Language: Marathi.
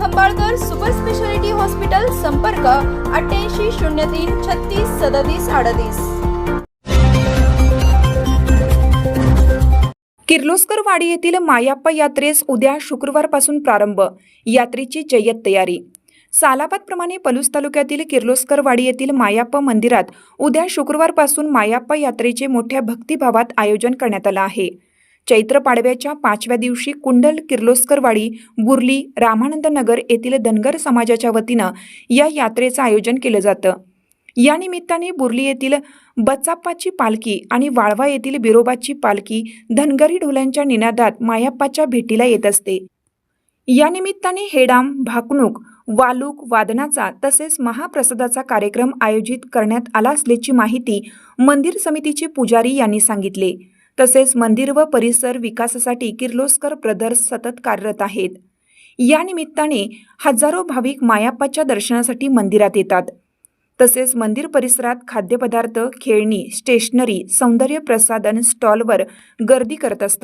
खंबाळकर सुपर स्पेशालिटी हॉस्पिटल संपर्क अठ्ठ्याऐंशी शून्य तीन छत्तीस सदतीस अडतीस. किर्लोस्कर वाडी येथील मायाप्पा यात्रेस उद्या शुक्रवारपासून प्रारंभ. यात्रेची जय्यत तयारी. सालाबादप्रमाणे पलूस तालुक्यातील किर्लोस्कर वाडी येथील मायाप्पा मंदिरात उद्या शुक्रवारपासून मायाप्पा यात्रेचे मोठ्या भक्तिभावात आयोजन करण्यात आलं आहे. चैत्र पाडव्याच्या पाचव्या दिवशी कुंडल किर्लोस्करवाडी बुर्ली रामानंद नगर येथील धनगर समाजाच्या वतीनं या यात्रेचं आयोजन केलं जातं. या निमित्ताने बुर्ली येथील बचाप्पाची पालखी आणि वाळवा येथील बिरोबाची पालखी धनगरी ढोलांच्या निनादात मायाप्पाच्या भेटीला येत असते. या निमित्ताने हेडाम भाकणूक वालूक वादनाचा तसेच महाप्रसादाचा कार्यक्रम आयोजित करण्यात आला असल्याची माहिती मंदिर समितीचे पुजारी यांनी सांगितले. तसेच मंदिर व परिसर विकासासाठी किर्लोस्कर ब्रदर्स सतत कार्यरत आहेत. या निमित्ताने हजारो भाविक मायाप्पाच्या दर्शनासाठी मंदिरात येतात. तसेच मंदिर परिसरात खाद्यपदार्थ खेळणी स्टेशनरी सौंदर्य प्रसाधन स्टॉलवर गर्दी करत असतात.